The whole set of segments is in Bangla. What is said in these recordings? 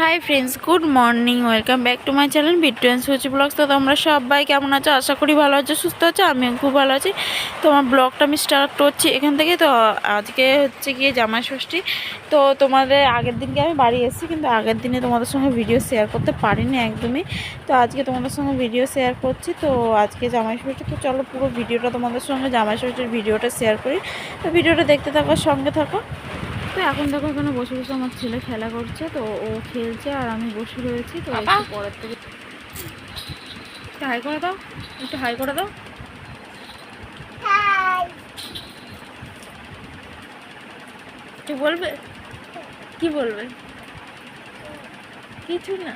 Hi friends good morning welcome back to my channel Bittu and Suchi vlogs তো তোমরা সবাই কেমন আছো? আশা করি ভালো আছো, সুস্থ আছো, আমিও খুব ভালো আছি। তোমার ব্লগটা আমি স্টার্ট করছি এখান থেকে। তো আজকে হচ্ছে গিয়ে জামাই ষষ্ঠী। তো তোমাদের আগের দিনকে আমি বাড়ি এসেছি, কিন্তু আগের দিনে তোমাদের সঙ্গে ভিডিও শেয়ার করতে পারিনি একদমই। তো আজকে তোমাদের সঙ্গে ভিডিও শেয়ার করছি। তো আজকে জামাই ষষ্ঠী, তো চলো পুরো ভিডিওটা তোমাদের সঙ্গে জামাই ষষ্ঠীর ভিডিওটা শেয়ার করি। তো ভিডিওটা দেখতে থাকো, সঙ্গে থাকো। তো এখন দেখো এখানে বসে বসে আমার ছেলে খেলা করছে তো ও খেলছে আর আমি বসে রয়েছি তো একটু পরের থেকে একটু হাই করে দাও একটু হাই করে দাও। কি বলবে? কি বলবে? কিছু না।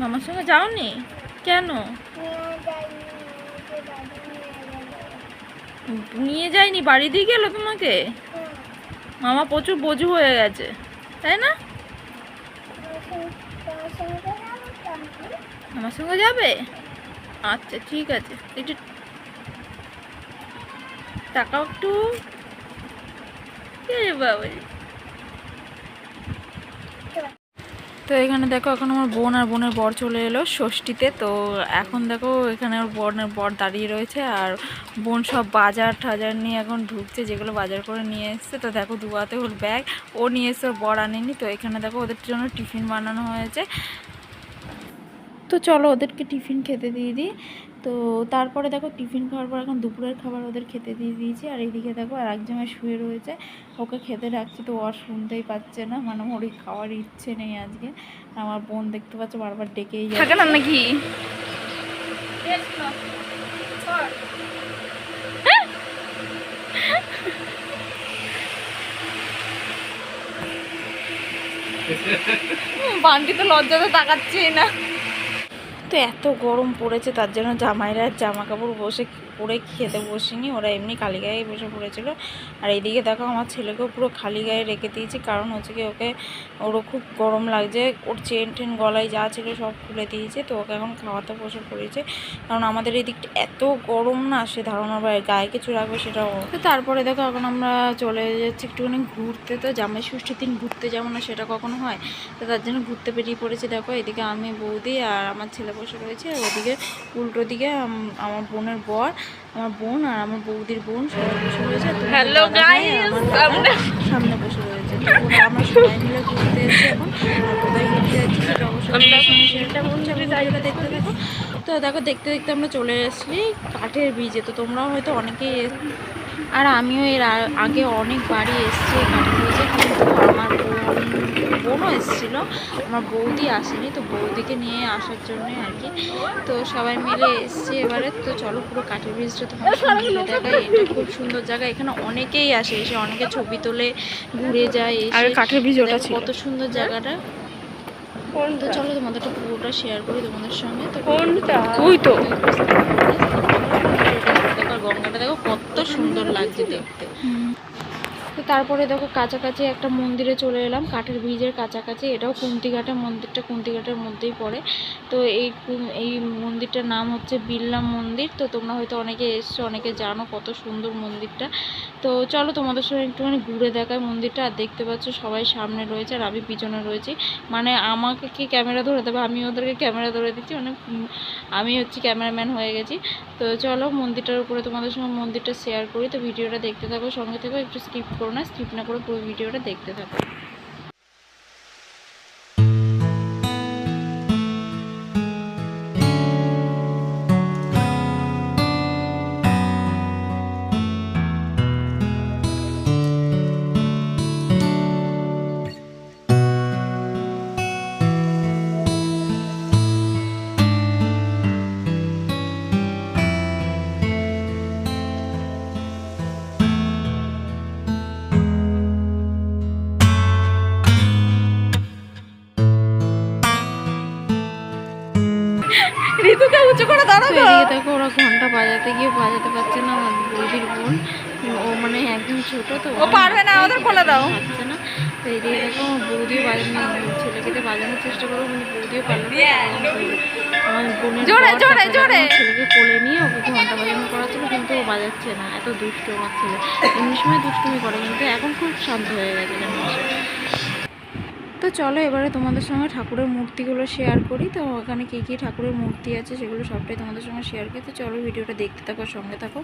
মামার সঙ্গে যাওনি? কেন? নিয়ে যায়নি, বাড়ি দিয়ে গেলো তোমাকে? মামা প্রচুর বোঝু হয়ে গেছে, তাই না? আমার সঙ্গে যাবে? আচ্ছা ঠিক আছে। একটু টাকা একটু বাবা তো এখানে দেখো এখন আমার বোন আর বোনের বর চলে এলো ষষ্ঠীতে। তো এখন দেখো এখানে ওর বোনের বর দাঁড়িয়ে রয়েছে আর বোন সব বাজার টাজার নিয়ে এখন ঢুকছে, যেগুলো বাজার করে নিয়ে এসছে। তো দেখো দুয়াতে ওর ব্যাগ, ও নিয়ে এসে ওর বর আনেনি। তো এখানে দেখো ওদের জন্য টিফিন বানানো হয়েছে। তো চলো ওদেরকে টিফিন খেতে দিয়ে দিই। তো তারপরে দেখো টিফিন খাওয়ার পর এখন দুপুরের খাবার ওদের খেতে দিয়ে দিয়েছি। আর এইদিকে দেখো আর একজনের শুয়ে রয়েছে। ওকে খেতে রাখছি তো ও আর শুনতেই পাচ্ছে না। মানে ওর খাওয়ার ইচ্ছে নেই আজকে। আমার বোন দেখতে পাচ্ছে বারবার ডেকেই থাকে না নাকি? বান্টি তো লজ্জাতে তাকাচ্ছেই না। এত গরম পড়েছে তার জন্য জামাইরা জামা কাপড় বসে পরে খেতে বসিনি, ওরা এমনি খালি গায়ে বসে পড়েছিল। আর এইদিকে দেখো আমার ছেলেকেও পুরো খালি গায়ে রেখে দিয়েছি, কারণ হচ্ছে কি ওকে, ওরও খুব গরম লাগছে, ওর চেন টেন গলায় যা ছিল সব খুলে দিয়েছে, তো ওকে এখন খাওয়াতে বসে পড়েছে। কারণ আমাদের এই দিকটা এত গরম না, সে ধারণার বাইরে গায়ে কিছু রাখবে সেটাও তো তারপরে দেখো এখন আমরা চলে যাচ্ছি একটুখানি ঘুরতে, তো জামাই ষষ্ঠীর দিন ঘুরতে যাব না সেটা কখনো হয়, তো তার জন্য ঘুরতে বেরিয়ে পড়েছি। দেখো এদিকে আমি, বৌদি আর আমার ছেলে বসে রয়েছে, ওদিকে উল্টো দিকে আমার বোনের বর আমার বোন আর আমার বৌদির বোন সবাই বসে রয়েছে। হ্যালো আমরা- সামনে বসে রয়েছে। আমরা সবাই মিলে ঘুরতে এসেছি এখন। কোথায় ঘুরতে যাচ্ছি সেটা অবশ্যই শেয়ারটা করছি আমি দেখতে দেখো। তো দেখো দেখতে দেখতে আমরা চলে এসেছি কাঠের ব্রিজে। তো তোমরাও হয়তো অনেকেই এস- আর আমিও এর আগে অনেক বাড়ি এসেছি কাঠের ব্রিজে কিন্তু আমার বোনও এসেছিল আমার বৌদি আসেনি তো বৌদিকে নিয়ে আসার জন্য আর কি। তো সবাই মিলে এসছে এবারে তো চলো পুরো কাঠের ব্রিজটা তোমার সঙ্গে দেখাই এটা খুব সুন্দর জায়গা এখানে অনেকেই আসে এসে অনেকে ছবি তোলে ঘুরে যায় এসে কাঠের ব্রিজ ওটা কত সুন্দর জায়গাটা। তো চলো তোমাদেরটা পুরোটা শেয়ার করি তোমাদের সঙ্গে তো কোনটা? ওই তো? আর গঙ্গাটা দেখো কত সুন্দর লাগছে দেখতে। তারপরে দেখো কাছাকাছি একটা মন্দিরে চলে এলাম, কাঠের ব্রিজের কাছাকাছি। এটাও কুন্তিঘাটের মন্দিরটা কুন্তিঘাটের মধ্যেই পড়ে। তো এই এই মন্দিরটার নাম হচ্ছে বিড়লা মন্দির। তো তোমরা হয়তো অনেকে এসছো, অনেকে জানো কত সুন্দর মন্দিরটা। তো চলো তোমাদের সঙ্গে একটুখানি ঘুরে দেখায় মন্দিরটা। আর দেখতে পাচ্ছ সবাই সামনে রয়েছে আর আমি পিছনে রয়েছি। মানে আমাকে কি ক্যামেরা ধরে দেবে? আমি ওদেরকে ক্যামেরা ধরে দিচ্ছি। মানে আমি হচ্ছে ক্যামেরাম্যান হয়ে গেছি। তো চলো মন্দিরটার উপরে তোমাদের সঙ্গে মন্দিরটা শেয়ার করি। তো ভিডিওটা দেখতে থাকো, সঙ্গে থেকো, একটু স্কিপ করো না স্কিপ না করে পুরো ভিডিওটা দেখতে থাকো। ঋতুকে উঁচু করে দাঁড়াবো দেখো ওরা ঘণ্টা বাজাতে গিয়ে বাজাতে পারছে না আমার বৌদির বোন। ও মানে একদম ছোট তো ও পারবে না, ওদের দাও। পারছে না। তো এই দিকে দেখো বৌদিও বাজানো ছেলেকে বাজানোর চেষ্টা করব কিন্তু বৌদিও পারল আমার বোনের জোরে, জোরে, জোরে। ছেলেকে কোলে নিয়ে ওকে ঘণ্টা বাজানো করাচ্ছিল কিন্তু ও বাজাচ্ছে না এত দুষ্ট আমার ছেলে। এমনি সময় দুষ্টুমি করে কিন্তু এখন খুব শান্ত হয়ে গেছে তো চলো, এবারে তোমাদের সঙ্গে ঠাকুরের মূর্তিগুলো শেয়ার করি। তো ওখানে কী কী ঠাকুরের মূর্তি আছে সেগুলো সবটাই তোমাদের সঙ্গে শেয়ার করি। তো চলো ভিডিওটা দেখতে থাকো, সঙ্গে থাকো।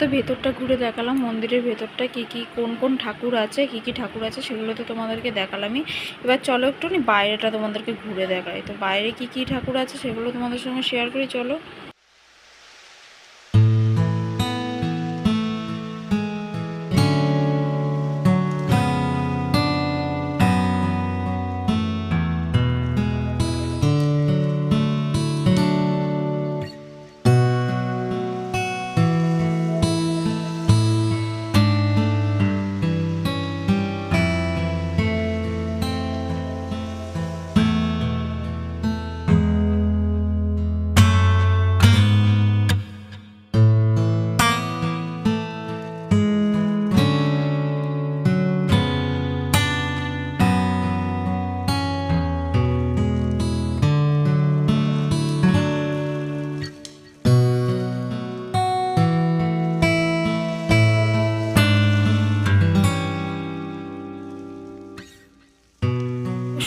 তো ভেতরটা ঘুরে দেখালাম, মন্দিরের ভেতরটা কি কি, কোন কোন ঠাকুর আছে, কি কি ঠাকুর আছে সেগুলো তো তোমাদেরকে দেখালামই। এবার চলো একটুখানি বাইরেটা তোমাদেরকে ঘুরে দেখাই। তো বাইরে কি কি ঠাকুর আছে সেগুলো তোমাদের সঙ্গে শেয়ার করি, চলো।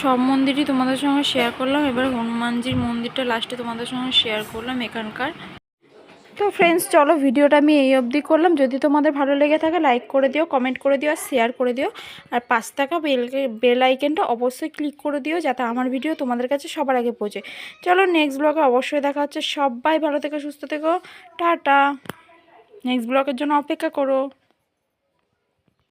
সব মন্দিরই তোমাদের সঙ্গে শেয়ার করলাম। এবার হনুমানজির মন্দিরটা লাস্টে তোমাদের সঙ্গে শেয়ার করলাম এখানকার। তো ফ্রেন্ডস চলো ভিডিওটা আমি এই অবধি করলাম। যদি তোমাদের ভালো লেগে থাকে লাইক করে দিও কমেন্ট করে দিও, আর শেয়ার করে দিও। আর পাঁচ টাকা বেল বেল আইকনটা অবশ্যই ক্লিক করে দিও, যাতে আমার ভিডিও তোমাদের কাছে সবার আগে পৌঁছে। চলো নেক্সট ব্লগে অবশ্যই দেখা হচ্ছে। সবাই ভালো থেকো, সুস্থ থেকো। টাটা। নেক্সট ব্লগের জন্য অপেক্ষা করো।